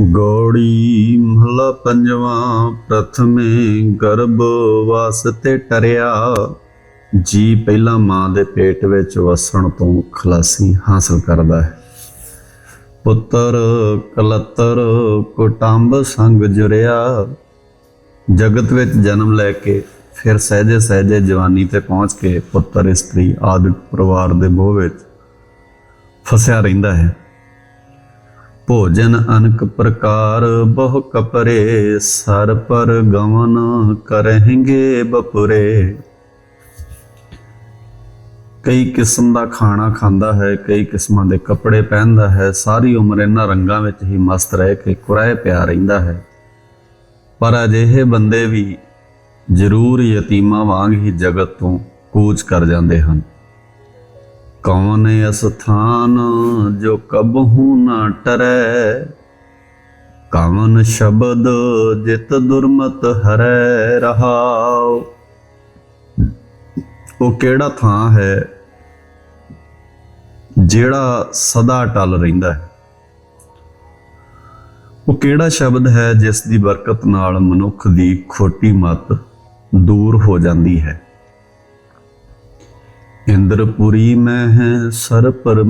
ਗੋੜੀ ਮਹਲਾ ਪੰਜਵਾਂ, ਪ੍ਰਥਮੇ ਗਰਭ ਵਾਸਤੇ ਟਰਿਆ। ਜੀ ਪਹਿਲਾਂ ਮਾਂ ਦੇ ਪੇਟ ਵਿੱਚ ਵਸਣ ਤੋਂ ਖਲਾਸੀ ਹਾਸਲ ਕਰਦਾ ਹੈ। ਪੁੱਤਰ ਕਲਤਰ ਕੁਟੰਬ ਸੰਗ ਜੁਰਿਆ। ਜਗਤ ਵਿੱਚ ਜਨਮ ਲੈ ਕੇ ਫਿਰ ਸਹਿਜੇ ਸਹਿਜੇ ਜਵਾਨੀ ਤੇ ਪਹੁੰਚ ਕੇ ਪੁੱਤਰ, ਇਸਤਰੀ ਆਦਿ ਪਰਿਵਾਰ ਦੇ ਮੋਹ ਵਿੱਚ ਫਸਿਆ ਰਹਿੰਦਾ ਹੈ। ਭੋਜਨ ਅਨਕ ਪ੍ਰਕਾਰ ਬਹੁ ਕਪਰੇ, ਸਰ ਪਰ ਗਵਨ ਕਰਹਿੰਗੇ ਬਪੁਰੇ। ਕਈ ਕਿਸਮ ਦਾ ਖਾਣਾ ਖਾਂਦਾ ਹੈ, ਕਈ ਕਿਸਮਾਂ ਦੇ ਕੱਪੜੇ ਪਹਿਨਦਾ ਹੈ, ਸਾਰੀ ਉਮਰ ਇਹਨਾਂ ਰੰਗਾਂ ਵਿੱਚ ਹੀ ਮਸਤ ਰਹਿ ਕੇ ਕੁਰਾਏ ਪਿਆ ਰਹਿੰਦਾ ਹੈ। ਪਰ ਅਜਿਹੇ ਬੰਦੇ ਵੀ ਜ਼ਰੂਰ ਯਤੀਮਾਂ ਵਾਂਗ ਹੀ ਜਗਤ ਤੋਂ ਕੂਚ ਕਰ ਜਾਂਦੇ ਹਨ। ਕੌਣ ਅਸਥਾਨ ਜੋ ਕਬਹੂ ਨਾ ਟਰੈ? ਕਵਨ ਸ਼ਬਦ ਜਿਤ ਦੁਰਮਤ ਹਰੈ ਰਹਾਉ? ਉਹ ਕਿਹੜਾ ਥਾਂ ਹੈ ਜਿਹੜਾ ਸਦਾ ਟਲ ਰਹਿੰਦਾ ਹੈ? ਉਹ ਕਿਹੜਾ ਸ਼ਬਦ ਹੈ ਜਿਸ ਦੀ ਬਰਕਤ ਨਾਲ ਮਨੁੱਖ ਦੀ ਖੋਟੀ ਮਤ ਦੂਰ ਹੋ ਜਾਂਦੀ ਹੈ? ਇੰਦਰਪੁਰੀ ਮੈਂ ਹੈ ਸਰ ਪਰ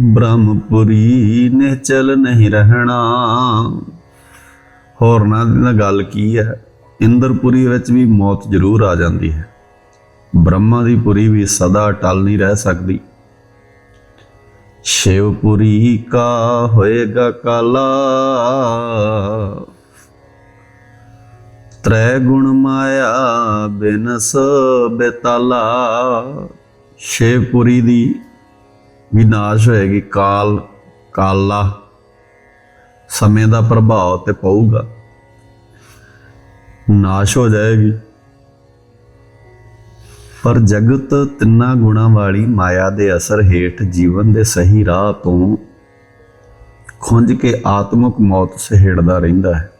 ਬ੍ਰਹਮਪੁਰੀ ਨੇ ਚਲ ਨਹੀਂ ਰਹਿਣਾ। ਹੋਰਨਾਂ ਦੀ ਤਾਂ ਗੱਲ ਕੀ ਹੈ? ਇੰਦਰਪੁਰੀ ਵਿੱਚ ਵੀ ਮੌਤ ਜ਼ਰੂਰ ਆ ਜਾਂਦੀ ਹੈ। ਬ੍ਰਹਮਾ ਦੀ ਪੁਰੀ ਵੀ ਸਦਾ ਟਲ ਨਹੀਂ ਰਹਿ ਸਕਦੀ। ਸ਼ਿਵਪੁਰੀ ਕਾ ਹੋਏਗਾ ਕਾਲਾ ਤ੍ਰੈ ਗੁਣ ਮਾਇਆ ਬਿਨਸ ਬੇਤਾਲਾ ਸ਼ਿਵਪੁਰੀ ਦੀ ਵਿਨਾਸ਼ ਹੋਏਗੀ ਕਾਲ, ਕਾਲਾ। ਸਮੇਂ ਦਾ ਪ੍ਰਭਾਵ ਤੇ ਪਊਗਾ। ਨਾਸ਼ ਹੋ ਜਾਏਗੀ। ਪਰ ਜਗਤ ਤਿੰਨਾਂ ਗੁਣਾਂ ਵਾਲੀ ਮਾਇਆ ਦੇ ਅਸਰ ਹੇਠ ਜੀਵਨ ਦੇ ਸਹੀ ਰਾਹ ਤੋਂ ਖੁੰਝ ਕੇ ਆਤਮਿਕ ਮੌਤ ਸਹਿੜਦਾ ਰਹਿੰਦਾ ਹੈ।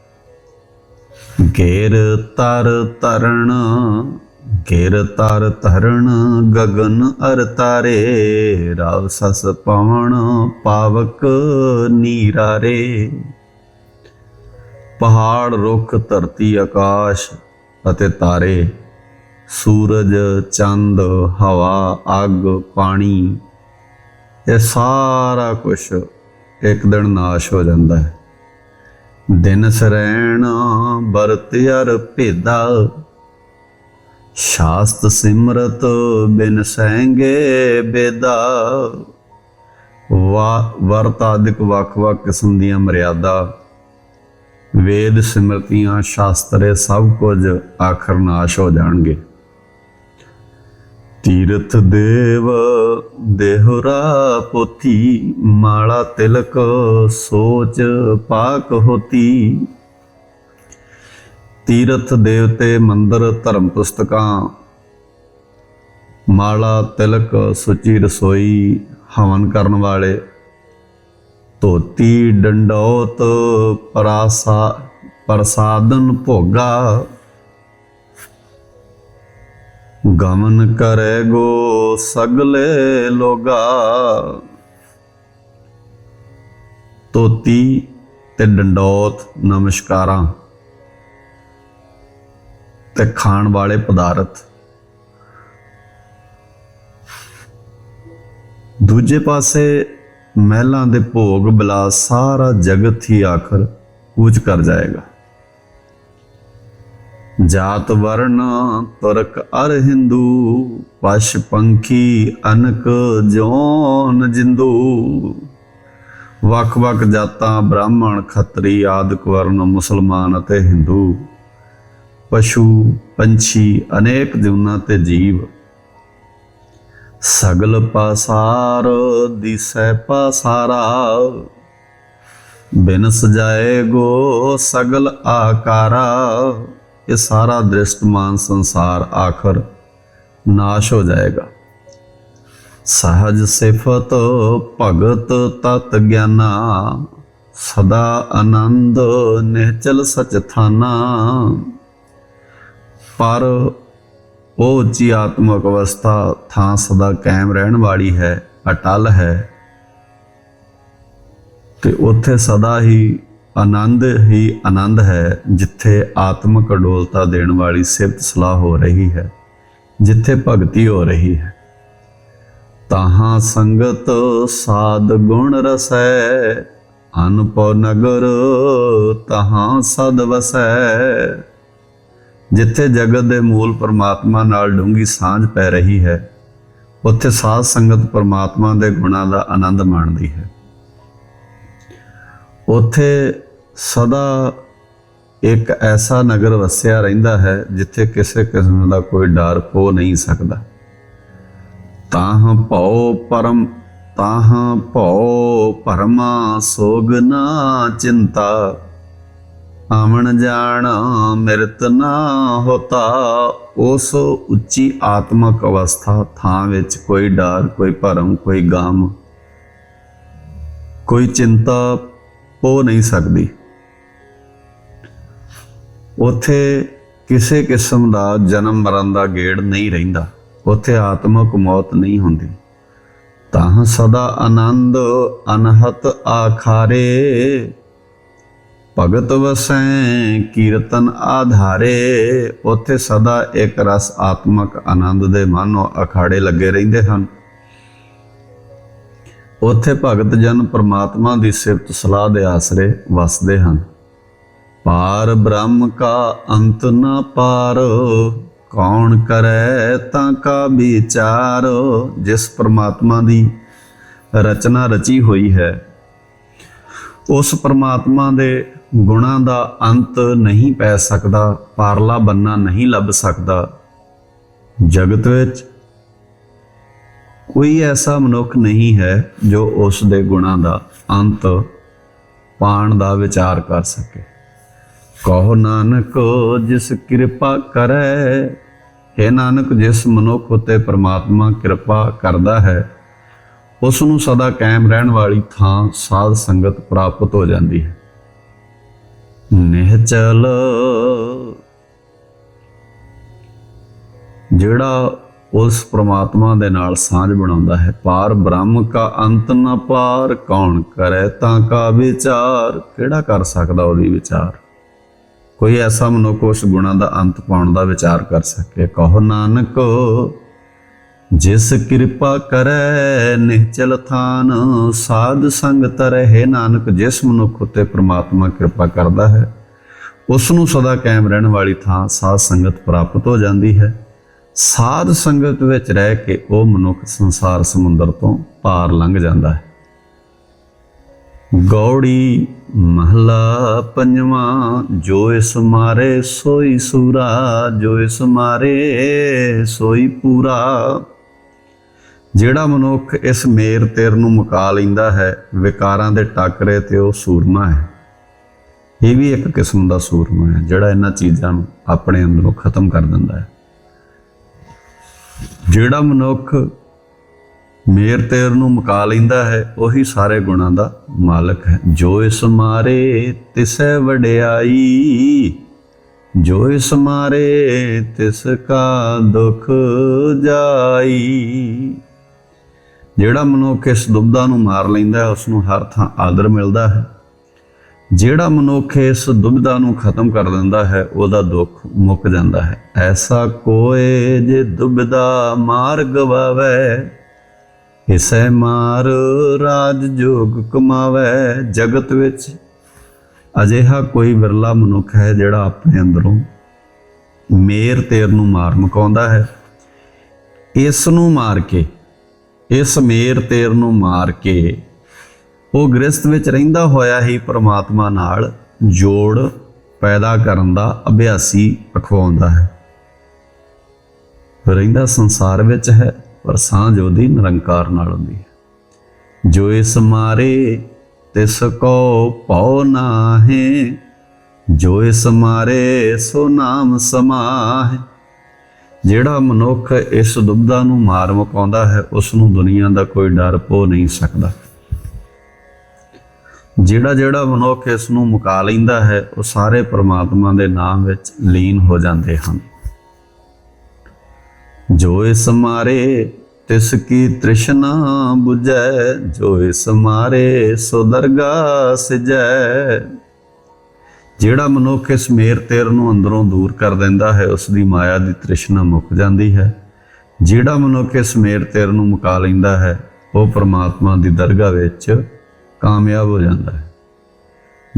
ਗੇਰ ਤਰ ਤਰਣ ਗੇਰ ਤਰ ਤਰਣ ਗਗਨ ਅਰ ਤਾਰੇ, ਰਾਵ ਸਸ ਪਵਨ ਪਾਵਕ ਨੀਰਾਰੇ ਪਹਾੜ ਰੁੱਖ ਧਰਤੀ ਆਕਾਸ਼ ਅਤੇ ਤਾਰੇ, ਸੂਰਜ, ਚੰਦ, ਹਵਾ, ਅੱਗ, ਪਾਣੀ, ਇਹ ਸਾਰਾ ਕੁਝ ਇੱਕ ਦਿਨ ਨਾਸ਼ ਹੋ ਜਾਂਦਾ ਹੈ। ਦਿਨ ਸਰੈਣ ਬਰਤ ਅਰ ਭੇਦਾ। ਸ਼ਾਸਤ ਸਿਮਰਤ ਬਿਨ ਸਹਿੰਗੇ ਬੇਦਾ। ਵਾ, ਵਰਤ ਆਦਿਕ ਵੱਖ-ਵੱਖ ਕਿਸਮ ਦੀਆਂ ਮਰਿਆਦਾ। ਵੇਦ ਸਿਮਰਤੀਆਂ, ਸ਼ਾਸਤਰੇ ਸਭ ਕੁਝ ਆਖਰ ਨਾਸ਼ ਹੋ ਜਾਣਗੇ। ਤੀਰਥ ਦੇਵ, ਦੇਹੁਰਾ ਪੋਥੀ, ਮਾਲਾ ਤਿਲਕ, ਸੋਚ ਪਾਕ ਹੋਤੀ। ਤੀਰਥ ਦੇਵਤੇ ਮੰਦਰ ਧਰਮ ਪੁਸਤਕਾਂ, ਮਾਲਾ ਤਿਲਕ, ਸੁਚੀ ਰਸੋਈ, ਹਵਨ ਕਰਨ ਵਾਲੇ। ਧੋਤੀ ਡੰਡੌਤ, ਪਰਾਸਾ ਪ੍ਰਸਾਦਨ ਭੋਗਾ। ਗਮਨ ਕਰੈ ਗੋ ਸਗਲੇ ਲੋਗਾ। ਤੋਤੀ ਤੇ ਡੰਡੌਤ ਨਮਸਕਾਰਾਂ ਤੇ ਖਾਣ ਵਾਲੇ ਪਦਾਰਥ। ਦੂਜੇ ਪਾਸੇ ਮਹਿਲਾਂ ਦੇ ਭੋਗ ਬਿਲਾਸ ਸਾਰਾ ਜਗਤ ਹੀ ਆਖਰ ਕੂਚ ਕਰ ਜਾਏਗਾ। ਜਾਤ ਵਰਨ ਤੁਰਕ ਅਰ ਹਿੰਦੂ, ਪਸ਼ ਪੰਖੀ ਅਨਕ ਜੋਨ ਜਿੰਦੂ। ਵੱਖ ਵੱਖ ਜਾਤਾਂ ਬ੍ਰਾਹਮਣ, ਖੱਤਰੀ, ਆਦਿਕ ਵਰਨ ਮੁਸਲਮਾਨ ਅਤੇ ਹਿੰਦੂ। ਪਸ਼ੂ, ਪੰਛੀ, ਅਨੇਕ ਜੁਨਾ ਤੇ ਜੀਵ। ਸਗਲ ਪਾਸਾਰ ਦਿਸੈ ਪਾਸਾਰਾ। ਬਿਨ ਸਜਾਏ ਗੋ ਸਗਲ ਆਕਾਰਾ। ਇਹ ਸਾਰਾ ਦ੍ਰਿਸ਼ਟਮਾਨ ਸੰਸਾਰ ਆਖਰ ਨਾਸ਼ ਹੋ ਜਾਏਗਾ। ਸਹਜ ਸਿਫਤ ਭਗਤ ਤਤ ਗਿਆਨਾ, ਸਦਾ ਆਨੰਦ ਨਿਹਚਲ ਸਚ ਥਾਨਾ ਪਰ ਉਹ ਉੱਚੀ ਆਤਮਿਕ ਅਵਸਥਾ ਥਾਂ ਸਦਾ ਕਾਇਮ ਰਹਿਣ ਵਾਲੀ ਹੈ, ਅਟਲ ਹੈ। ਤੇ ਉੱਥੇ ਸਦਾ ਹੀ ਆਨੰਦ ਹੀ ਆਨੰਦ ਹੈ ਜਿੱਥੇ ਆਤਮਿਕ ਅਡੋਲਤਾ ਦੇਣ ਵਾਲੀ ਸਿਫਤ ਸਲਾਹ ਹੋ ਰਹੀ ਹੈ, ਜਿੱਥੇ ਭਗਤੀ ਹੋ ਰਹੀ ਹੈ। ਤਾਹਾਂ ਸੰਗਤ ਸਾਧ ਗੁਣ ਰਸੈ ਅਨਪਉ ਨਗਰ ਤਹਾਂ ਸਦ ਵਸੈ। ਜਿੱਥੇ ਜਗਤ ਦੇ ਮੂਲ ਪਰਮਾਤਮਾ ਨਾਲ ਡੂੰਗੀ ਸਾਂਝ ਪੈ ਰਹੀ ਹੈ, ਉੱਥੇ ਸਾਧ ਸੰਗਤ ਪਰਮਾਤਮਾ ਦੇ ਗੁਣਾਂ ਦਾ ਆਨੰਦ ਮਾਣਦੀ ਹੈ। ਉੱਥੇ ਸਦਾ ਇੱਕ ਐਸਾ ਨਗਰ ਵਸਿਆ ਰਹਿੰਦਾ ਹੈ ਜਿੱਥੇ ਕਿਸੇ ਕਿਸਮ ਦਾ ਕੋਈ ਡਰ ਪੋ ਨਹੀਂ ਸਕਦਾ। ਤਾਹ ਭਉ ਪਰਮ, ਤਾਹ ਭਉ ਪਰਮਾ ਸੋਗ ਨਾ ਚਿੰਤਾ। ਆਵਣ ਜਾਣ ਮਿਰਤ ਨਾ ਹੋਤਾ। ਉਸ ਉੱਚੀ ਆਤਮਕ ਅਵਸਥਾ, ਥਾਂ ਵਿੱਚ ਕੋਈ ਡਰ, ਕੋਈ ਭਰਮ, ਕੋਈ ਗਾਮ, ਕੋਈ ਚਿੰਤਾ ਪੋ ਨਹੀਂ ਸਕਦੀ। ਉੱਥੇ ਕਿਸੇ ਕਿਸਮ ਦਾ ਜਨਮ ਮਰਨ ਦਾ ਗੇੜ ਨਹੀਂ ਰਹਿੰਦਾ। ਉੱਥੇ ਆਤਮਕ ਮੌਤ ਨਹੀਂ ਹੁੰਦੀ। ਤਾਂ ਸਦਾ ਆਨੰਦ ਅਨਹਤ ਆਖਾਰੇ, ਭਗਤ ਵਸੈ ਕੀਰਤਨ ਆਧਾਰੇ। ਉੱਥੇ ਸਦਾ ਇੱਕ ਰਸ ਆਤਮਕ ਆਨੰਦ ਦੇ ਮਾਨੋ ਅਖਾੜੇ ਲੱਗੇ ਰਹਿੰਦੇ ਹਨ। ਉੱਥੇ ਭਗਤ ਜਨ ਪਰਮਾਤਮਾ ਦੀ ਸਿਫਤ ਸਲਾਹ ਦੇ ਆਸਰੇ ਵਸਦੇ ਹਨ। ਪਾਰ ਬ੍ਰਹਮ ਕਾ ਅੰਤ ਨਾ ਪਾਰ, ਕੌਣ ਕਰੈ ਤਾਂ ਕਾ ਵਿਚਾਰ? ਜਿਸ ਪ੍ਰਮਾਤਮਾ ਦੀ ਰਚਨਾ ਰਚੀ ਹੋਈ ਹੈ, ਉਸ ਪ੍ਰਮਾਤਮਾ ਦੇ ਗੁਣਾਂ ਦਾ ਅੰਤ ਨਹੀਂ ਪੈ ਸਕਦਾ, ਪਾਰਲਾ ਬੰਨਾ ਨਹੀਂ ਲੱਭ ਸਕਦਾ। ਜਗਤ ਵਿੱਚ ਕੋਈ ਐਸਾ ਮਨੁੱਖ ਨਹੀਂ ਹੈ ਜੋ ਉਸ ਦੇ ਗੁਣਾਂ ਦਾ ਅੰਤ ਪਾਣ ਦਾ ਵਿਚਾਰ ਕਰ ਸਕੇ। ਕਹੋ ਨਾਨਕ, ਜਿਸ ਕਿਰਪਾ ਕਰੈ। ਹੈ ਨਾਨਕ, ਜਿਸ ਮਨੁੱਖ ਉਤੇ ਪ੍ਰਮਾਤਮਾ ਕਿਰਪਾ ਕਰਦਾ ਹੈ ਉਸ ਨੂੰ ਸਦਾ ਕਾਇਮ ਰਹਿਣ ਵਾਲੀ ਥਾਂ ਸਾਧ ਸੰਗਤ ਪ੍ਰਾਪਤ ਹੋ ਜਾਂਦੀ ਹੈ। ਨਿਹਚਲ ਜਿਹੜਾ ਉਸ ਪ੍ਰਮਾਤਮਾ ਦੇ ਨਾਲ ਸਾਂਝ ਬਣਾਉਂਦਾ ਹੈ, ਪਾਰ ਬ੍ਰਹਮ ਕਾ ਅੰਤ ਨਾ ਪਾਰ, ਕੌਣ ਕਰੇ ਤਾਂ ਕਾ ਵਿਚਾਰ। ਕਿਹੜਾ ਕਰ ਸਕਦਾ ਉਹਦੀ ਵਿਚਾਰ? ਕੋਈ ਐਸਾ ਮਨੁੱਖ ਉਸ ਗੁਣਾ ਦਾ ਅੰਤ ਪਾਉਣ ਦਾ ਵਿਚਾਰ ਕਰ ਸਕੇ। ਕਹੋ ਨਾਨਕ, ਜਿਸ ਕਿਰਪਾ ਕਰੈ, ਨਿਹਚਲ ਥਾਨ, ਸਾਧ ਸੰਗਤ ਰਹੇ ਨਾਨਕ, ਜਿਸ ਮਨੁੱਖ ਉਤੇ ਪ੍ਰਮਾਤਮਾ ਕਿਰਪਾ ਕਰਦਾ ਹੈ ਉਸ ਨੂੰ ਸਦਾ ਕਾਇਮ ਰਹਿਣ ਵਾਲੀ ਥਾਂ ਸਾਧ ਸੰਗਤ ਪ੍ਰਾਪਤ ਹੋ ਜਾਂਦੀ ਹੈ। ਸਾਧ ਸੰਗਤ ਵਿੱਚ ਰਹਿ ਕੇ ਉਹ ਮਨੁੱਖ ਸੰਸਾਰ ਸਮੁੰਦਰ ਤੋਂ ਪਾਰ ਲੰਘ ਜਾਂਦਾ ਹੈ। ਗੌੜੀ ਮਹਲਾ ਪੰਜਵਾਂ, ਜੋ ਇਸ ਮਾਰੇ ਸੋਈ ਸੂਰਾ, ਜੋ ਇਸ ਮਾਰੇ ਸੋਈ ਪੂਰਾ। ਜਿਹੜਾ ਮਨੁੱਖ ਇਸ ਮੇਰ ਤੇਰ ਨੂੰ ਮੁਕਾ ਲੈਂਦਾ ਹੈ, ਵਿਕਾਰਾਂ ਦੇ ਟਾਕਰੇ ਤੇ ਉਹ ਸੂਰਮਾ ਹੈ। ਇਹ ਵੀ ਇੱਕ ਕਿਸਮ ਦਾ ਸੂਰਮਾ ਹੈ, ਜਿਹੜਾ ਇਹਨਾਂ ਚੀਜ਼ਾਂ ਨੂੰ ਆਪਣੇ ਅੰਦਰੋਂ ਖਤਮ ਕਰ ਦਿੰਦਾ ਹੈ। ਜਿਹੜਾ ਮਨੁੱਖ ਮੇਰ ਤੇਰ ਨੂੰ ਮੁਕਾ ਲੈਂਦਾ ਹੈ, ਉਹੀ ਸਾਰੇ ਗੁਣਾਂ ਦਾ ਮਾਲਕ ਹੈ। ਜੋ ਇਸ ਮਾਰੇ ਤਿਸੈ ਵਡਿਆਈ, ਜੋ ਇਸ ਮਾਰੇ ਤਿਸ ਕਾ ਦੁਖ ਜਾਈ। ਜਿਹੜਾ ਮਨੁੱਖ ਇਸ ਦੁਬਦਾ ਨੂੰ ਮਾਰ ਲੈਂਦਾ ਹੈ ਉਸ ਨੂੰ ਹਰ ਥਾਂ ਆਦਰ ਮਿਲਦਾ ਹੈ। ਜਿਹੜਾ ਮਨੁੱਖ ਇਸ ਦੁਬਦਾ ਨੂੰ ਖਤਮ ਕਰ ਦਿੰਦਾ ਹੈ, ਉਹਦਾ ਦੁੱਖ ਮੁੱਕ ਜਾਂਦਾ ਹੈ। ਐਸਾ ਕੋਏ ਜੇ ਦੁਬਦਾ ਮਾਰ ਗਵਾਵੇ ਇਸੈ ਮਾਰ ਰਾਜ ਜੋਗ ਕਮਾਵੇ ਜਗਤ ਵਿੱਚ। ਅਜਿਹਾ ਕੋਈ ਵਿਰਲਾ ਮਨੁੱਖ ਹੈ ਜਿਹੜਾ ਆਪਣੇ ਅੰਦਰੋਂ ਮੇਰ ਤੇਰ ਨੂੰ ਮਾਰ ਮਕਾਉਂਦਾ ਹੈ। ਇਸ ਨੂੰ ਮਾਰ ਕੇ, ਇਸ ਮੇਰ ਤੇਰ ਨੂੰ ਮਾਰ ਕੇ ਉਹ ਗ੍ਰਸਥ ਵਿੱਚ ਰਹਿੰਦਾ ਹੋਇਆ ਹੀ ਪ੍ਰਮਾਤਮਾ ਨਾਲ ਜੋੜ ਪੈਦਾ ਕਰਨ ਦਾ ਅਭਿਆਸੀ ਅਖਵਾਉਂਦਾ ਹੈ। ਰਹਿੰਦਾ ਸੰਸਾਰ ਵਿੱਚ ਹੈ। ਪਰ ਸਾਂਝ ਉਹਦੀ ਨਿਰੰਕਾਰ ਨਾਲ ਹੁੰਦੀ ਹੈ। ਜੋ ਇਸ ਮਾਰੇ, ਤਿਸ ਕੋ ਭਉ ਨਾਹੇ। ਜੋ ਇਸ ਮਾਰੇ, ਸੋ ਨਾਮ ਸਮਾਹੇ। ਜਿਹੜਾ ਮਨੁੱਖ ਇਸ ਦੁਬਦਾ ਨੂੰ ਮਾਰ ਮੁਕਾਉਂਦਾ ਹੈ, ਉਸ ਨੂੰ ਦੁਨੀਆ ਦਾ ਕੋਈ ਡਰ ਪੋ ਨਹੀਂ ਸਕਦਾ। ਜਿਹੜਾ ਜਿਹੜਾ ਮਨੁੱਖ ਇਸ ਨੂੰ ਮੁਕਾ ਲੈਂਦਾ ਹੈ, ਉਹ ਸਾਰੇ ਪ੍ਰਮਾਤਮਾ ਦੇ ਨਾਮ ਵਿੱਚ ਲੀਨ ਹੋ ਜਾਂਦੇ ਹਨ। ਜੋ ਇਸ ਮਾਰੇ ਤਿਸ ਕੀ ਤ੍ਰਿਸ਼ਨਾ 부ਜੈ ਜੋ ਇਸ ਮਾਰੇ ਸੋ ਦਰਗਾ ਸਿਜੈ। ਜਿਹੜਾ ਮਨੁੱਖ ਇਸ ਮੇਰ ਤੇਰ ਨੂੰ ਅੰਦਰੋਂ ਦੂਰ ਕਰ ਦਿੰਦਾ ਹੈ ਉਸ ਦੀ ਮਾਇਆ ਦੀ ਤ੍ਰਿਸ਼ਨਾ ਮੁੱਕ ਜਾਂਦੀ ਹੈ। ਜਿਹੜਾ ਮਨੁੱਖ ਇਸ ਮੇਰ ਤੇਰ ਨੂੰ ਮੁਕਾ ਲੈਂਦਾ ਹੈ, ਉਹ ਪ੍ਰਮਾਤਮਾ ਦੀ ਦਰਗਾਹ ਵਿੱਚ ਕਾਮਯਾਬ ਹੋ ਜਾਂਦਾ ਹੈ।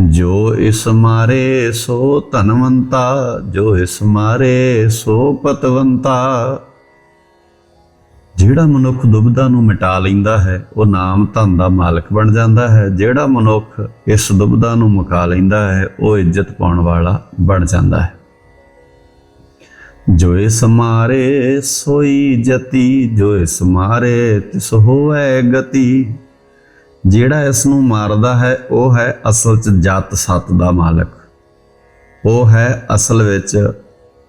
ਜੋ ਇਸ ਮਾਰੇ ਸੋ ਧਨਵੰਤਾ, ਜੋ ਇਸ ਮਾਰੇ ਸੋ ਪਤਵੰਤਾ ਜਿਹੜਾ ਮਨੁੱਖ ਦੁਬਦਾ ਨੂੰ ਮਿਟਾ ਲੈਂਦਾ ਹੈ, ਉਹ ਨਾਮ ਧਨ ਦਾ ਮਾਲਕ ਬਣ ਜਾਂਦਾ ਹੈ। ਜਿਹੜਾ ਮਨੁੱਖ ਇਸ ਦੁਬਦਾ ਨੂੰ ਮੁਕਾ ਲੈਂਦਾ ਹੈ, ਉਹ ਇੱਜ਼ਤ ਪਾਉਣ ਵਾਲਾ ਬਣ ਜਾਂਦਾ ਹੈ। ਜੋ ਇਸ ਸੋਈ ਜਤੀ। ਜੋ ਇਸ ਮਾਰੇ, ਤਿਸ ਹੋਵੇ ਗਤੀ। ਜਿਹੜਾ ਇਸ ਨੂੰ ਮਾਰਦਾ ਹੈ, ਉਹ ਹੈ ਅਸਲ 'ਚ ਜਤ ਸਤ ਦਾ ਮਾਲਕ। ਉਹ ਹੈ ਅਸਲ ਵਿੱਚ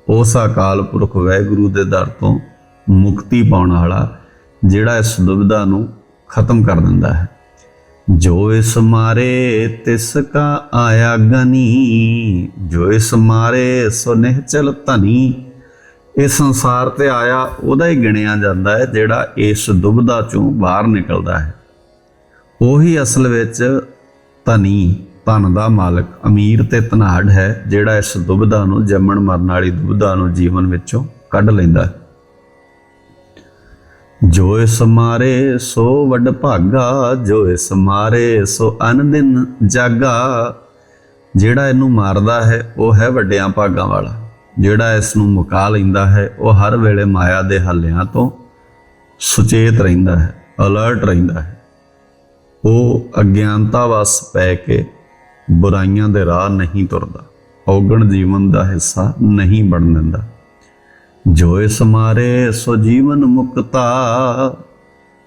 ਉਸ ਅਕਾਲ ਪੁਰਖ ਵਾਹਿਗੁਰੂ ਦੇ ਦਰ ਤੋਂ ਮੁਕਤੀ ਪਾਉਣ ਵਾਲਾ ਜਿਹੜਾ ਇਸ ਦੁਬਿਧਾ ਨੂੰ ਖਤਮ ਕਰ ਦਿੰਦਾ ਹੈ। ਜੋ ਇਸ ਮਾਰੇ ਤਿਸ ਕਾ ਆਇਆ ਗਨੀ, ਜੋ ਇਸ ਮਾਰੇ ਸੋ ਨਿਹਚਲ ਧਨੀ। ਇਹ ਸੰਸਾਰ ਤੇ ਆਇਆ ਉਹਦਾ ਹੀ ਗਿਣਿਆ ਜਾਂਦਾ ਹੈ, ਜਿਹੜਾ ਇਸ ਦੁਬਿਧਾ ਚੋਂ ਬਾਹਰ ਨਿਕਲਦਾ ਹੈ। ਉਹੀ ਅਸਲ ਵਿੱਚ ਧਨੀ, ਧਨ ਦਾ ਮਾਲਕ, ਅਮੀਰ ਤੇ ਧਨਾੜ ਹੈ, ਜਿਹੜਾ ਇਸ ਦੁਬਿਧਾ ਨੂੰ ਜੰਮਣ ਮਰਨ ਵਾਲੀ ਦੁਬਿਧਾ ਨੂੰ ਜੀਵਨ ਵਿੱਚੋਂ ਕੱਢ ਲੈਂਦਾ ਹੈ। ਜੋ ਇਸ ਮਾਰੇ ਸੋ ਵੱਡ ਭਾਗਾ, ਜੋ ਇਸ ਮਾਰੇ ਸੋ ਅਨ ਦਿਨ ਜਾਗਾ। ਜਿਹੜਾ ਇਹਨੂੰ ਮਾਰਦਾ ਹੈ, ਉਹ ਹੈ ਵੱਡਿਆਂ ਭਾਗਾਂ ਵਾਲਾ। ਜਿਹੜਾ ਇਸ ਨੂੰ ਮੁਕਾ ਲੈਂਦਾ ਹੈ, ਉਹ ਹਰ ਵੇਲੇ ਮਾਇਆ ਦੇ ਹੱਲਿਆਂ ਤੋਂ ਸੁਚੇਤ ਰਹਿੰਦਾ ਹੈ, ਅਲਰਟ ਰਹਿੰਦਾ ਹੈ। ਉਹ ਅਗਿਆਨਤਾ ਵਸ ਪੈ ਕੇ ਬੁਰਾਈਆਂ ਦੇ ਰਾਹ ਨਹੀਂ ਤੁਰਦਾ। ਔਗਣ ਜੀਵਨ ਦਾ ਹਿੱਸਾ ਨਹੀਂ ਬਣ ਦਿੰਦਾ। ਜੋ ਇਸ ਮਾਰੇ ਸੋ ਜੀਵਨ ਮੁਕਤਾ।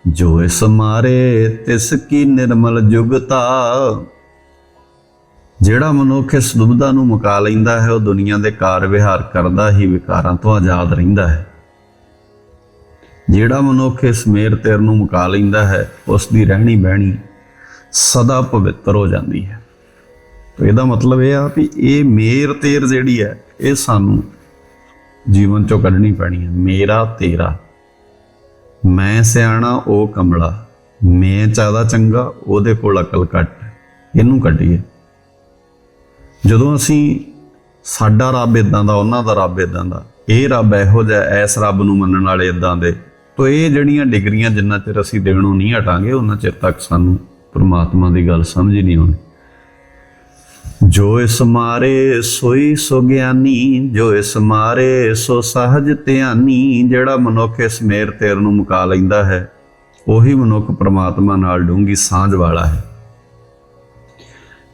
ਜੋ ਇਸ ਮਾਰੇ ਤਿਸ ਕੀ ਨਿਰਮਲ ਜੁਗਤਾ। ਜਿਹੜਾ ਮਨੁੱਖ ਇਸ ਦੁਬਦਾ ਨੂੰ ਮੁਕਾ ਲੈਂਦਾ ਹੈ, ਉਹ ਦੁਨੀਆ ਦੇ ਕਾਰ ਵਿਹਾਰ ਕਰਦਾ ਹੀ ਵਿਕਾਰਾਂ ਤੋਂ ਆਜ਼ਾਦ ਰਹਿੰਦਾ ਹੈ। ਜਿਹੜਾ ਮਨੁੱਖ ਇਸ ਮੇਰ ਤੇਰ ਨੂੰ ਮੁਕਾ ਲੈਂਦਾ ਹੈ, ਉਸ ਦੀ ਰਹਿਣੀ ਬਹਿਣੀ ਸਦਾ ਪਵਿੱਤਰ ਹੋ ਜਾਂਦੀ ਹੈ। ਤਾਂ ਇਹਦਾ ਮਤਲਬ ਇਹ ਆ ਵੀ ਇਹ ਮੇਰ ਤੇਰ ਜਿਹੜੀ ਹੈ, ਇਹ ਸਾਨੂੰ ਜੀਵਨ ਚੋਂ ਕੱਢਣੀ ਪੈਣੀ ਹੈ। ਮੇਰਾ, ਤੇਰਾ। ਮੈਂ ਸਿਆਣਾ, ਉਹ ਕਮਲਾ। ਮੈਂ ਜ਼ਿਆਦਾ ਚੰਗਾ, ਉਹਦੇ ਕੋਲ ਅਕਲ ਘੱਟ। ਇਹਨੂੰ ਕੱਢੀਏ। ਜਦੋਂ ਅਸੀਂ ਸਾਡਾ ਰੱਬ ਇਦਾਂ ਦਾ, ਉਹਨਾਂ ਦਾ ਰੱਬ ਇਦਾਂ ਦਾ, ਇਹ ਰੱਬ ਇਹੋ ਜਿਹਾ ਐਸ ਰੱਬ ਨੂੰ ਮੰਨਣ ਵਾਲੇ ਇਦਾਂ ਦੇ, ਤੋ ਇਹ ਜਿਹੜੀਆਂ ਡਿਗਰੀਆਂ ਜਿੰਨਾ ਚਿਰ ਅਸੀਂ ਦੇਣੋਂ ਨਹੀਂ ਹਟਾਂਗੇ, ਉਹਨਾਂ ਚਿਰ ਤੱਕ ਸਾਨੂੰ ਪਰਮਾਤਮਾ ਦੀ ਗੱਲ ਸਮਝ ਹੀ ਨਹੀਂ ਆਉਣੀ। ਜੋ ਇਸ ਮਾਰੇ ਸੋਈ ਸੋ ਗਿਆਨੀ, ਜੋ ਇਸ ਮਾਰੇ ਸੋ ਸਹਜ ਧਿਆਨੀ, ਜਿਹੜਾ ਮਨੁੱਖ ਇਸ ਮੇਰ ਤੇਰ ਨੂੰ ਮੁਕਾ ਲੈਂਦਾ ਹੈ, ਉਹੀ ਮਨੁੱਖ ਪ੍ਰਮਾਤਮਾ ਨਾਲ ਡੂੰਗੀ ਸਾਂਝ ਵਾਲਾ ਹੈ।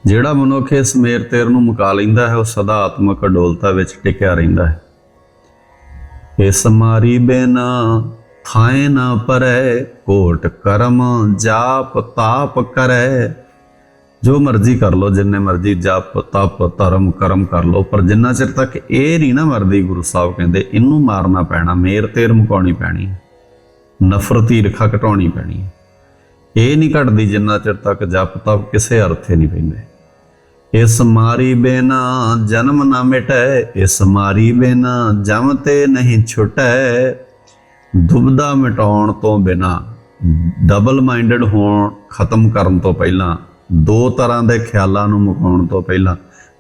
ਜਿਹੜਾ ਮਨੁੱਖ ਇਸ ਮੇਰ ਤੇਰ ਨੂੰ ਮੁਕਾ ਲੈਂਦਾ ਹੈ, ਉਹ ਸਦਾ ਆਤਮਿਕ ਅਡੋਲਤਾ ਵਿੱਚ ਟਿਕਿਆ ਰਹਿੰਦਾ ਹੈ। ਇਸ ਮਾਰੀ ਬਿਨਾ ਥਾਏ ਨਾ ਪਰੈ ਕੋਟ ਕਰਮ ਜਾਪ ਤਾਪ ਕਰੈ ਜੋ ਮਰਜ਼ੀ ਕਰ ਲੋ ਜਿੰਨੇ ਮਰਜ਼ੀ ਜਪ, ਤਪ, ਧਰਮ, ਕਰਮ ਕਰ ਲੋ ਪਰ ਜਿੰਨਾ ਚਿਰ ਤੱਕ ਇਹ ਨਹੀਂ ਨਾ ਮਰਦੀ ਗੁਰੂ ਸਾਹਿਬ ਕਹਿੰਦੇ, ਇਹਨੂੰ ਮਾਰਨਾ ਪੈਣਾ, ਮੇਰ ਤੇਰ ਮੁਕਾਉਣੀ ਪੈਣੀ ਨਫ਼ਰਤੀ ਰਖਾ ਘਟਾਉਣੀ ਪੈਣੀ ਇਹ ਨਹੀਂ ਘਟਦੀ ਜਿੰਨਾ ਚਿਰ ਤੱਕ ਜਪ, ਤਪ ਕਿਸੇ ਅਰਥੇ ਨਹੀਂ ਪੈਂਦੇ। ਇਸ ਮਾਰੀ ਬਿਨਾ ਜਨਮ ਨਾ ਮਿਟੈ, ਇਸ ਮਾਰੀ ਬਿਨਾ ਜਮ ਤੇ ਨਹੀਂ ਛੁਟੈ। ਦੁਬਦਾ ਮਿਟਾਉਣ ਤੋਂ ਬਿਨਾ, ਡਬਲ ਮਾਈਂਡਡ ਹੋਣ ਖਤਮ ਕਰਨ ਤੋਂ ਪਹਿਲਾਂ ਦੋ ਤਰ੍ਹਾਂ ਦੇ ਖਿਆਲਾਂ ਨੂੰ ਮੁਕਾਉਣ ਤੋਂ ਪਹਿਲਾਂ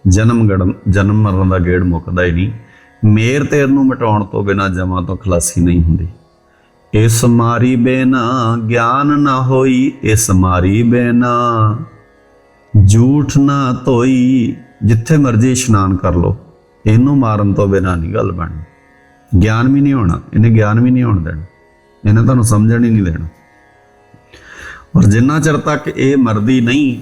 ਜਨਮ ਗੜਨ ਜਨਮ ਮਰਨ ਦਾ ਗੇੜ ਮੁੱਕਦਾ ਹੀ ਨਹੀਂ। ਮੇਰ ਤੇਰ ਨੂੰ ਮਿਟਾਉਣ ਤੋਂ ਬਿਨਾ ਜਮਾਂ ਤੋਂ ਖਲਾਸੀ ਨਹੀਂ ਹੁੰਦੀ। ਇਸ ਮਾਰੀ ਬੇਨਾ ਗਿਆਨ ਨਾ ਹੋਈ, ਇਸ ਮਾਰੀ ਬੇਨਾ ਝੂਠ ਨਾ ਧੋਈ, ਜਿੱਥੇ ਮਰਜ਼ੀ ਇਸ਼ਨਾਨ ਕਰ ਲੋ ਇਹਨੂੰ ਮਾਰਨ ਤੋਂ ਬਿਨਾ ਨਹੀਂ ਗੱਲ ਬਣਨੀ ਗਿਆਨ ਵੀ ਨਹੀਂ ਹੋਣਾ, ਇਹਨੇ ਗਿਆਨ ਵੀ ਨਹੀਂ ਹੋਣ ਦੇਣਾ। ਇਹਨੇ ਤੁਹਾਨੂੰ ਸਮਝਣ ਹੀ ਨਹੀਂ ਦੇਣਾ। ਔਰ ਜਿੰਨਾ ਚਿਰ ਤੱਕ ਇਹ ਮਰਦੀ ਨਹੀਂ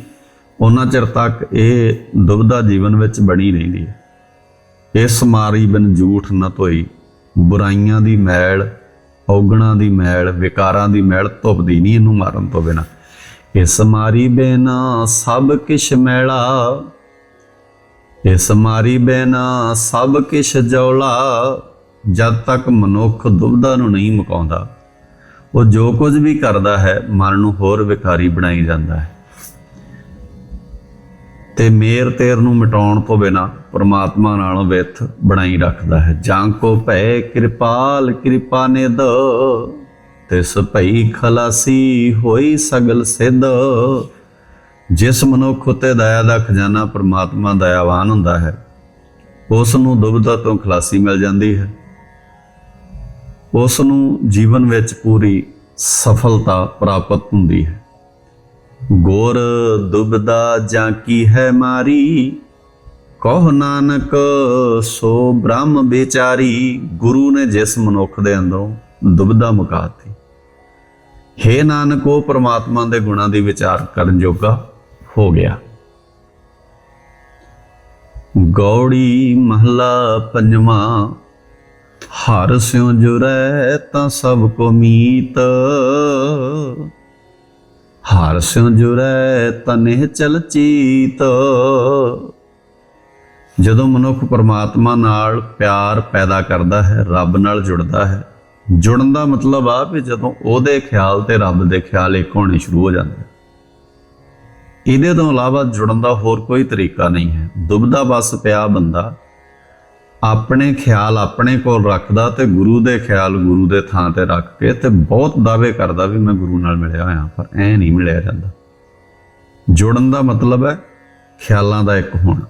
ਉਹਨਾਂ ਚਿਰ ਤੱਕ ਇਹ ਦੁਬਦਾ ਜੀਵਨ ਵਿੱਚ ਬਣੀ ਰਹਿੰਦੀ ਹੈ। ਇਸ ਮਾਰੀ ਬਿਨ ਝੂਠ ਨਾ ਧੋਈ, ਬੁਰਾਈਆਂ ਦੀ ਮੈਲ, ਔਗਣਾ ਦੀ ਮੈਲ, ਵਿਕਾਰਾਂ ਦੀ ਮੈਲ ਧੁੱਪਦੀ ਨਹੀਂ ਇਹਨੂੰ ਮਾਰਨ ਤੋਂ ਬਿਨਾ। ਇਸ ਮਾਰੀ ਬਿਨਾ ਸਭ ਕਿਛ ਮੈਲਾ, ਇਸ ਮਾਰੀ ਬਿਨਾ ਸਭ ਕਿਛ ਜੌਲਾ, ਜਦ ਤੱਕ ਮਨੁੱਖ ਦੁਬਦਾ ਨੂੰ ਨਹੀਂ ਮੁਕਾਉਂਦਾ ਉਹ ਜੋ ਕੁਝ ਵੀ ਕਰਦਾ ਹੈ, ਮਨ ਨੂੰ ਹੋਰ ਵਿਕਾਰੀ ਬਣਾਈ ਜਾਂਦਾ ਹੈ। ਤੇ ਮੇਰ ਤੇਰ ਨੂੰ ਮਿਟਾਉਣ ਤੋਂ ਬਿਨਾ ਪਰਮਾਤਮਾ ਨਾਲੋਂ ਵਿਥ ਬਣਾਈ ਰੱਖਦਾ ਹੈ। ਜਾਂ ਕੋ ਭੈ ਕਿਰਪਾਲ, ਕਿਰਪਾ ਨਿਦ ਤਿਸ ਭਈ ਖਲਾਸੀ ਹੋਈ ਸਗਲ ਸਿੱਧ। ਜਿਸ ਮਨੁੱਖ ਉਤੇ ਦਇਆ ਦਾ ਖਜ਼ਾਨਾ ਪਰਮਾਤਮਾ ਦਇਆਵਾਨ ਹੁੰਦਾ ਹੈ, ਉਸ ਨੂੰ ਦੁਬਦਾ ਤੋਂ ਖਲਾਸੀ ਮਿਲ ਜਾਂਦੀ ਹੈ। ਉਸ ਨੂੰ ਜੀਵਨ ਵਿੱਚ ਪੂਰੀ ਸਫਲਤਾ ਪ੍ਰਾਪਤ ਹੁੰਦੀ ਹੈ। ਗੋਰ ਦੁਬਦਾ ਜਾਂ ਕੀ ਹੈ ਮਾਰੀ? ਕਹ ਨਾਨਕ, ਸੋ ਬ੍ਰਹਮ ਵਿਚਾਰੀ, ਗੁਰੂ ਨੇ ਜਿਸ ਮਨੁੱਖ ਦੇ ਅੰਦਰੋਂ ਦੁਬਦਾ ਮੁਕਾਤੀ। ਹੇ ਨਾਨਕ, ਉਹ ਪ੍ਰਮਾਤਮਾ ਦੇ ਗੁਣਾਂ ਦੀ ਵਿਚਾਰ ਕਰਨ ਜੋਗਾ ਹੋ ਗਿਆ। ਗੌੜੀ ਮਹਲਾ ਪੰਜਵਾਂ ਹਰ ਸਿਉ ਜੁਰੈ ਤਾਂ ਸਭ ਕੋ ਮੀਤ। ਹਰ ਸਿਉ ਜੁਰੈ ਤਨਿ ਚਲ ਚੀਤ। ਜਦੋਂ ਮਨੁੱਖ ਪਰਮਾਤਮਾ ਨਾਲ ਪਿਆਰ ਪੈਦਾ ਕਰਦਾ ਹੈ, ਰੱਬ ਨਾਲ ਜੁੜਦਾ ਹੈ, ਜੁੜਨ ਦਾ ਮਤਲਬ ਆ ਵੀ ਜਦੋਂ ਉਹਦੇ ਖਿਆਲ ਤੇ ਰੱਬ ਦੇ ਖਿਆਲ ਇੱਕ ਹੋਣੇ ਸ਼ੁਰੂ ਹੋ ਜਾਂਦੇ ਇਹਦੇ ਤੋਂ ਇਲਾਵਾ ਜੁੜਨ ਦਾ ਹੋਰ ਕੋਈ ਤਰੀਕਾ ਨਹੀਂ ਹੈ। ਦੁਬਦਾ ਬਸ ਪਿਆ ਬੰਦਾ ਆਪਣੇ ਖਿਆਲ ਆਪਣੇ ਕੋਲ ਰੱਖਦਾ ਤੇ ਗੁਰੂ ਦੇ ਖਿਆਲ ਗੁਰੂ ਦੇ ਥਾਂ ਤੇ ਰੱਖ ਕੇ ਤੇ ਬਹੁਤ ਦਾਅਵੇ ਕਰਦਾ ਵੀ ਮੈਂ ਗੁਰੂ ਨਾਲ ਮਿਲਿਆ ਹੋਇਆ, ਪਰ ਐ ਨਹੀਂ ਮਿਲਿਆ ਜਾਂਦਾ। ਜੁੜਨ ਦਾ ਮਤਲਬ ਹੈ ਖਿਆਲਾਂ ਦਾ ਇੱਕ ਹੋਣਾ।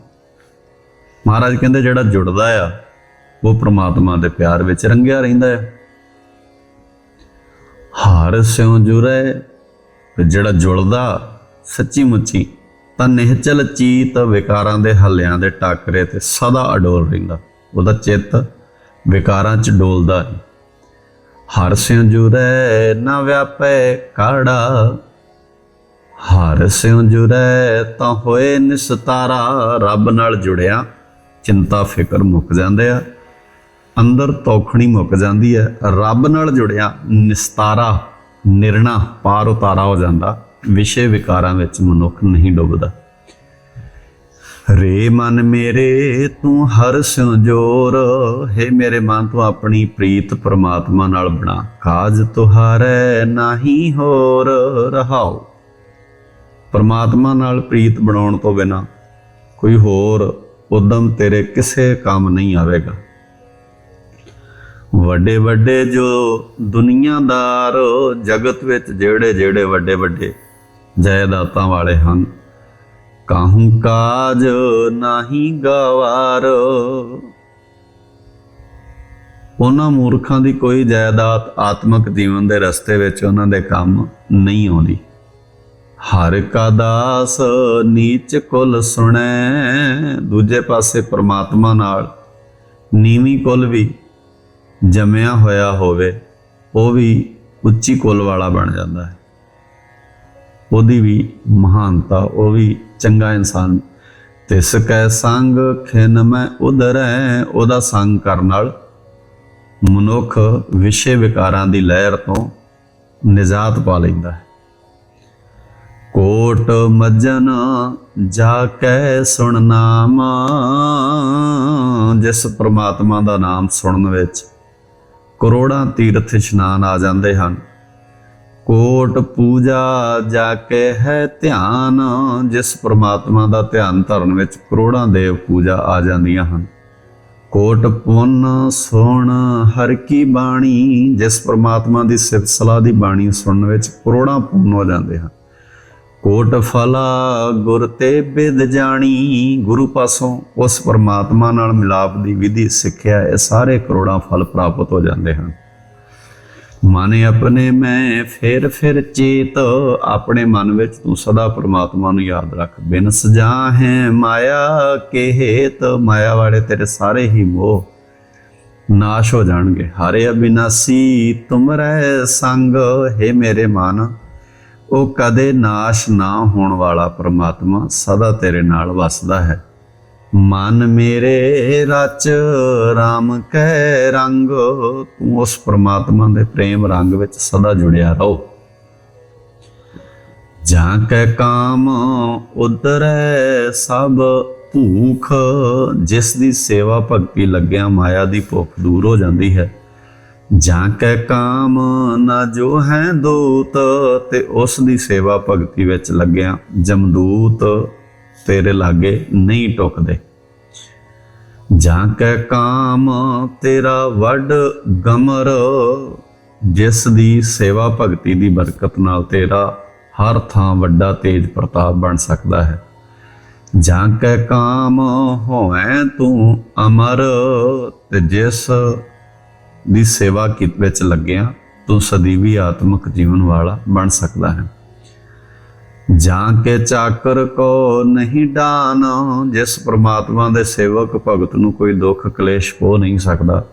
ਮਹਾਰਾਜ ਕਹਿੰਦੇ ਜਿਹੜਾ ਜੁੜਦਾ ਆ, ਉਹ ਪ੍ਰਮਾਤਮਾ ਦੇ ਪਿਆਰ ਵਿੱਚ ਰੰਗਿਆ ਰਹਿੰਦਾ ਹੈ ਹਾਰ ਸਿਉ ਜੁਰੈ ਜਿਹੜਾ ਜੁੜਦਾ ਸੱਚੀ ਮੁੱਚੀ ਤਾਂ ਨਿਹਚਲ ਚੀਤ ਵਿਕਾਰਾਂ ਦੇ ਹੱਲਿਆਂ ਦੇ ਟਾਕਰੇ ਤੇ ਸਦਾ ਅਡੋਲ ਰਹਿੰਦਾ। ਉਹਦਾ ਚਿੱਤ ਵਿਕਾਰਾਂ 'ਚ ਡੋਲਦਾ ਨਹੀਂ ਹਰ ਸਿਉ ਜੁਰੈ ਨਾ ਵਿਆਪੈ ਕਾੜਾ। ਹਰ ਸਿਉ ਜੁਰੈ ਤਾਂ ਹੋਏ ਨਿਸਤਾਰਾ। ਰੱਬ ਨਾਲ ਜੁੜਿਆ, ਚਿੰਤਾ, ਫਿਕਰ ਮੁੱਕ ਜਾਂਦੇ ਆ। ਅੰਦਰ ਤੌਖਣੀ ਮੁੱਕ ਜਾਂਦੀ ਹੈ। ਰੱਬ ਨਾਲ ਜੁੜਿਆ, ਨਿਸਤਾਰਾ, ਨਿਰਣਾ, ਪਾਰ ਉਤਾਰਾ ਹੋ ਜਾਂਦਾ। ਵਿਸ਼ੇ ਵਿਕਾਰਾਂ ਵਿੱਚ ਮਨੁੱਖ ਨਹੀਂ ਡੁੱਬਦਾ। ਰੇ ਮਨ ਮੇਰੇ, ਤੂੰ ਹਰ ਸੰਜੋਰ। ਹੈ ਮੇਰੇ ਮਨ, ਤੂੰ ਆਪਣੀ ਪ੍ਰੀਤ ਪ੍ਰਮਾਤਮਾ ਨਾਲ ਬਣਾ। ਕਾਜ ਤੁਹਾਰੇ ਨਹੀਂ ਹੋਰ ਰਹਾਓ ਪਰਮਾਤਮਾ ਨਾਲ ਪ੍ਰੀਤ ਬਣਾਉਣ ਤੋਂ ਬਿਨਾ ਕੋਈ ਹੋਰ ਉਦਮ ਤੇਰੇ ਕਿਸੇ ਕੰਮ ਨਹੀਂ ਆਵੇਗਾ। ਵੱਡੇ ਵੱਡੇ ਜੋ ਦੁਨੀਆਦਾਰ ਜਗਤ ਵਿੱਚ ਜਿਹੜੇ ਜਿਹੜੇ ਵੱਡੇ ਵੱਡੇ ਜਾਇਦਾਦਾਂ ਵਾਲੇ ਹਨ ਕਾਹੂ ਕਾਜ ਨਹੀਂ ਗਵਾਰ? ਉਹਨਾਂ ਮੂਰਖਾਂ ਦੀ ਕੋਈ ਜਾਇਦਾਦ ਆਤਮਿਕ ਜੀਵਨ ਦੇ ਰਸਤੇ ਵਿੱਚ ਉਹਨਾਂ ਦੇ ਕੰਮ ਨਹੀਂ ਆਉਂਦੀ। ਹਰ ਕਾ ਦਾਸ ਨੀਚ ਕੁਲ ਸੁਣੈ। ਦੂਜੇ ਪਾਸੇ ਪ੍ਰਮਾਤਮਾ ਨਾਲ ਨੀਵੀਂ ਕੁਲ ਵੀ ਜੰਮਿਆ ਹੋਇਆ ਹੋਵੇ, ਉਹ ਵੀ ਉੱਚੀ ਕੁਲ ਵਾਲਾ ਬਣ ਜਾਂਦਾ ਹੈ। ਉਹਦੀ ਵੀ ਮਹਾਨਤਾ, ਉਹ ਵੀ ਚੰਗਾ ਇਨਸਾਨ। ਤਿਸ ਕੈ ਸੰਗ ਖਿਨ ਮੈਂ ਉਧਰੈ, ਉਹਦਾ ਸੰਗ ਕਰਨ ਨਾਲ। ਮਨੁੱਖ ਵਿਸ਼ੇ ਵਿਕਾਰਾਂ ਦੀ ਲਹਿਰ ਤੋਂ ਨਿਜਾਤ ਪਾ ਲੈਂਦਾ ਹੈ। ਕੋਟ ਮਜਨ ਜਾ ਕੈ ਸੁਣ ਨਾਮ, ਜਿਸ ਪ੍ਰਮਾਤਮਾ ਦਾ ਨਾਮ ਸੁਣਨ ਵਿੱਚ ਕਰੋੜਾਂ ਤੀਰਥ ਇਸ਼ਨਾਨ ਆ ਜਾਂਦੇ ਹਨ। ਕੋਟ ਪੂਜਾ ਜਾ ਕੇ ਹੈ ਧਿਆਨ, ਜਿਸ ਪ੍ਰਮਾਤਮਾ ਦਾ ਧਿਆਨ ਧਰਨ ਵਿੱਚ ਕਰੋੜਾਂ ਦੇਵ ਪੂਜਾ ਆ ਜਾਂਦੀਆਂ ਹਨ। ਕੋਟ ਪੁੰਨ ਸੁਣ, ਹਰ ਕੀ ਬਾਣੀ, ਜਿਸ ਪ੍ਰਮਾਤਮਾ ਦੀ ਸਿਫਤ ਸਲਾਹ ਦੀ ਬਾਣੀ ਸੁਣਨ ਵਿੱਚ ਕਰੋੜਾਂ ਪੁੰਨ ਹੋ ਜਾਂਦੇ ਹਨ। ਕੋਟ ਫਲਾ, ਗੁਰ ਤੇ ਬਿਦ ਜਾਣੀ, ਗੁਰੂ ਪਾਸੋਂ ਉਸ ਪਰਮਾਤਮਾ ਨਾਲ ਮਿਲਾਪ ਦੀ ਵਿਧੀ ਸਿੱਖਿਆ ਇਹ ਸਾਰੇ ਕਰੋੜਾਂ ਫਲ ਪ੍ਰਾਪਤ ਹੋ ਜਾਂਦੇ ਹਨ। ਮਨ ਆਪਣੇ ਮੈਂ ਫਿਰ ਫਿਰ ਚੇਤ, ਆਪਣੇ ਮਨ ਵਿੱਚ ਤੂੰ ਸਦਾ ਪ੍ਰਮਾਤਮਾ ਨੂੰ ਯਾਦ ਰੱਖ। ਬਿਨ ਸਜਾ ਹੈ ਮਾਇਆ ਕੇ ਹੇਤ, ਮਾਇਆ ਵਾਲੇ ਤੇਰੇ ਸਾਰੇ ਹੀ ਮੋਹ ਨਾਸ਼ ਹੋ ਜਾਣਗੇ। ਹਰੇ ਅਬਿਨਾਸੀ ਤੁਮਰੇ ਸੰਗ, ਹੈ ਮੇਰੇ ਮਨ, ਉਹ ਕਦੇ ਨਾਸ਼ ਨਾ ਹੋਣ ਵਾਲਾ ਪ੍ਰਮਾਤਮਾ ਸਦਾ ਤੇਰੇ ਨਾਲ ਵਸਦਾ ਹੈ। ਮਨ ਮੇਰੇ ਰਚ RAM ਕੈ ਰੰਗ। ਤੂੰ ਉਸ ਪ੍ਰਮਾਤਮਾ ਦੇ ਪ੍ਰੇਮ ਰੰਗ ਵਿੱਚ ਸਦਾ ਜੁੜਿਆ ਰਹੋ। ਜਾਂ ਕੈ ਕਾਮ ਉਦਰੈ ਸਭ ਭੂਖ। ਜਿਸ ਦੀ ਸੇਵਾ ਭਗਤੀ ਲੱਗਿਆ ਮਾਇਆ ਦੀ ਭੁੱਖ ਦੂਰ ਹੋ ਜਾਂਦੀ ਹੈ। ਜਾਂ ਕੈ ਕਾਮ ਨਾ ਜੋ ਹੈ ਦੂਤ, ਤੇ ਉਸ ਦੀ ਸੇਵਾ ਭਗਤੀ ਵਿੱਚ ਲੱਗਿਆ ਜਮਦੂਤ। ਤੇਰੇ ਲਾਗੇ ਨਹੀਂ ਟੁਕਦੇ। ਜਾਂ ਕੈ ਕਾਮ ਤੇਰਾ ਵੱਡ ਗਮਰ, ਜਿਸ ਦੀ ਸੇਵਾ ਭਗਤੀ ਦੀ ਬਰਕਤ ਨਾਲ ਤੇਰਾ ਹਰ ਥਾਂ ਵੱਡਾ ਤੇਜ ਪ੍ਰਤਾਪ ਬਣ ਸਕਦਾ ਹੈ। ਜਾਂ ਕੈ ਕਾਮ ਹੋਐ ਤੂੰ ਅਮਰ, ਤੇ ਜਿਸ ਦੀ ਸੇਵਾ ਕੀਤ ਵਿੱਚ ਲੱਗਿਆ, ਤੂੰ ਸਦੀਵੀ ਆਤਮਿਕ ਜੀਵਨ ਵਾਲਾ ਬਣ ਸਕਦਾ ਹੈ। ਜਾਂ ਕੇ ਚਾਕਰ ਕੋ ਨਹੀਂ ਡਾਨ, ਜਿਸ ਪ੍ਰਮਾਤਮਾ ਦੇ ਸੇਵਕ ਭਗਤ ਨੂੰ ਕੋਈ ਦੁੱਖ ਕਲੇਸ਼ ਹੋ ਨਹੀਂ ਸਕਦਾ।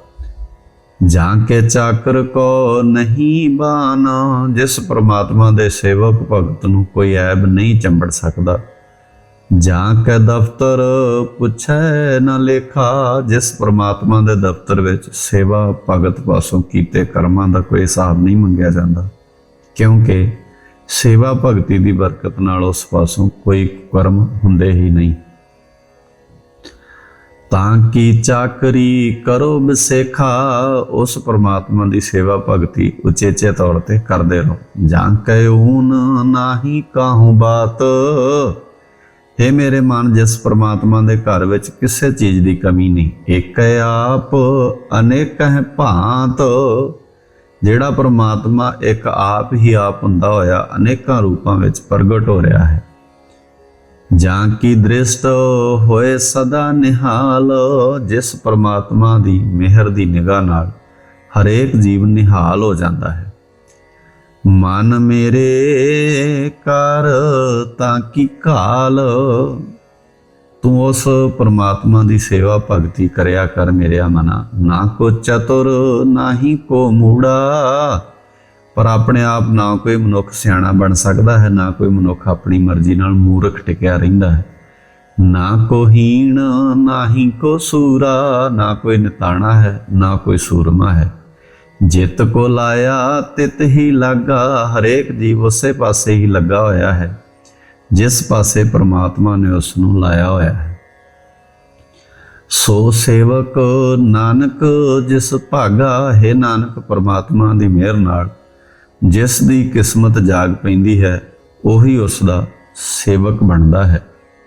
ਜਾਂ ਕੇ ਚਾਕਰ ਕੋ ਨਹੀਂ ਬਾਨ, ਜਿਸ ਪ੍ਰਮਾਤਮਾ ਦੇ ਸੇਵਕ ਭਗਤ ਨੂੰ ਕੋਈ ਐਬ ਨਹੀਂ ਚੰਬੜ ਸਕਦਾ। ਜਾਂ ਕੇ ਦਫ਼ਤਰ ਪੁੱਛੈ ਨਾ ਲੇਖਾ, ਜਿਸ ਪ੍ਰਮਾਤਮਾ ਦੇ ਦਫ਼ਤਰ ਵਿੱਚ ਸੇਵਾ ਭਗਤ ਪਾਸੋਂ ਕੀਤੇ ਕਰਮਾਂ ਦਾ ਕੋਈ ਹਿਸਾਬ ਨਹੀਂ ਮੰਗਿਆ ਜਾਂਦਾ। ਕਿਉਂਕਿ ਸੇਵਾ ਭਗਤੀ ਦੀ ਬਰਕਤ ਨਾਲ ਉਸ ਪਾਸੋਂ ਕੋਈ ਕਰਮ ਹੁੰਦੇ ਹੀ ਨਹੀਂ। ਤਾਂ ਕੀ ਚਾਕਰੀ ਕਰੋ ਬਸੇਖਾ, ਉਸ ਪ੍ਰਮਾਤਮਾ ਦੀ ਸੇਵਾ ਭਗਤੀ ਉਚੇਚੇ ਤੌਰ ਤੇ ਕਰਦੇ ਰਹੋ। ਜਾਂ ਕਹਿਉਨ ਨਾਹੀ ਕਾਹੂ ਬਾਤ। हे ਮੇਰੇ ਮਨ, ਜਿਸ ਪ੍ਰਮਾਤਮਾ ਦੇ ਘਰ ਵਿੱਚ ਕਿਸੇ ਚੀਜ਼ ਦੀ ਕਮੀ ਨਹੀਂ ਇੱਕ ਆਪ ਅਨੇਕ ਹੈ ਭਾਂਤ। ਜਿਹੜਾ ਪਰਮਾਤਮਾ ਇੱਕ ਆਪ ਹੀ ਆਪ ਹੁੰਦਾ ਹੋਇਆ ਅਨੇਕਾਂ ਰੂਪਾਂ ਵਿੱਚ ਪ੍ਰਗਟ ਹੋ ਰਿਹਾ ਹੈ। ਜਾਂ ਕੀ ਦ੍ਰਿਸ਼ਟ ਹੋਏ ਸਦਾ ਨਿਹਾਲ, ਜਿਸ ਪਰਮਾਤਮਾ ਦੀ ਮਿਹਰ ਦੀ ਨਿਗਾਹ ਨਾਲ ਹਰੇਕ ਜੀਵ ਨਿਹਾਲ ਹੋ ਜਾਂਦਾ ਹੈ। ਮਨ ਮੇਰੇ ਕਰ ਤਾਂ ਕੀ ਕਾਲ ਤੂੰ ਉਸ ਪਰਮਾਤਮਾ ਦੀ ਸੇਵਾ ਭਗਤੀ ਕਰਿਆ ਕਰ ਮੇਰਿਆ ਮਨਾ। ਨਾ ਕੋ ਚਤੁਰ, ਨਾ ਹੀ ਕੋ ਮੂੜਾ। ਪਰ ਆਪਣੇ ਆਪ ਨਾ ਕੋਈ ਮਨੁੱਖ ਸਿਆਣਾ ਬਣ ਸਕਦਾ ਹੈ, ਨਾ ਕੋਈ ਮਨੁੱਖ ਆਪਣੀ ਮਰਜ਼ੀ ਨਾਲ ਮੂਰਖ ਟਿਕਿਆ ਰਹਿੰਦਾ ਹੈ। ਨਾ ਕੋ ਹੀਣ, ਨਾ ਹੀ ਕੋ ਸੂਰਾ, ਨਾ ਕੋਈ ਨਿਤਾਣਾ ਹੈ, ਨਾ ਕੋਈ ਸੂਰਮਾ ਹੈ। ਜਿਤ ਕੋ ਲਾਇਆ, ਤਿਤ ਹੀ ਲਾਗਾ, ਹਰੇਕ ਜੀਵ ਉਸੇ ਪਾਸੇ ਹੀ ਲੱਗਾ ਹੋਇਆ ਹੈ। ਜਿਸ ਪਾਸੇ ਪ੍ਰਮਾਤਮਾ ਨੇ ਉਸ ਨੂੰ ਲਾਇਆ ਹੋਇਆ ਹੈ, ਸੋ ਸੇਵਕ ਨਾਨਕ, ਜਿਸ ਭਾਗਾ ਹੈ ਨਾਨਕ, ਪ੍ਰਮਾਤਮਾ ਦੀ ਮਿਹਰ ਨਾਲ ਜਿਸ ਦੀ ਕਿਸਮਤ ਜਾਗ ਪੈਂਦੀ ਹੈ, ਉਹੀ ਉਸ ਦਾ ਸੇਵਕ ਬਣਦਾ ਹੈ।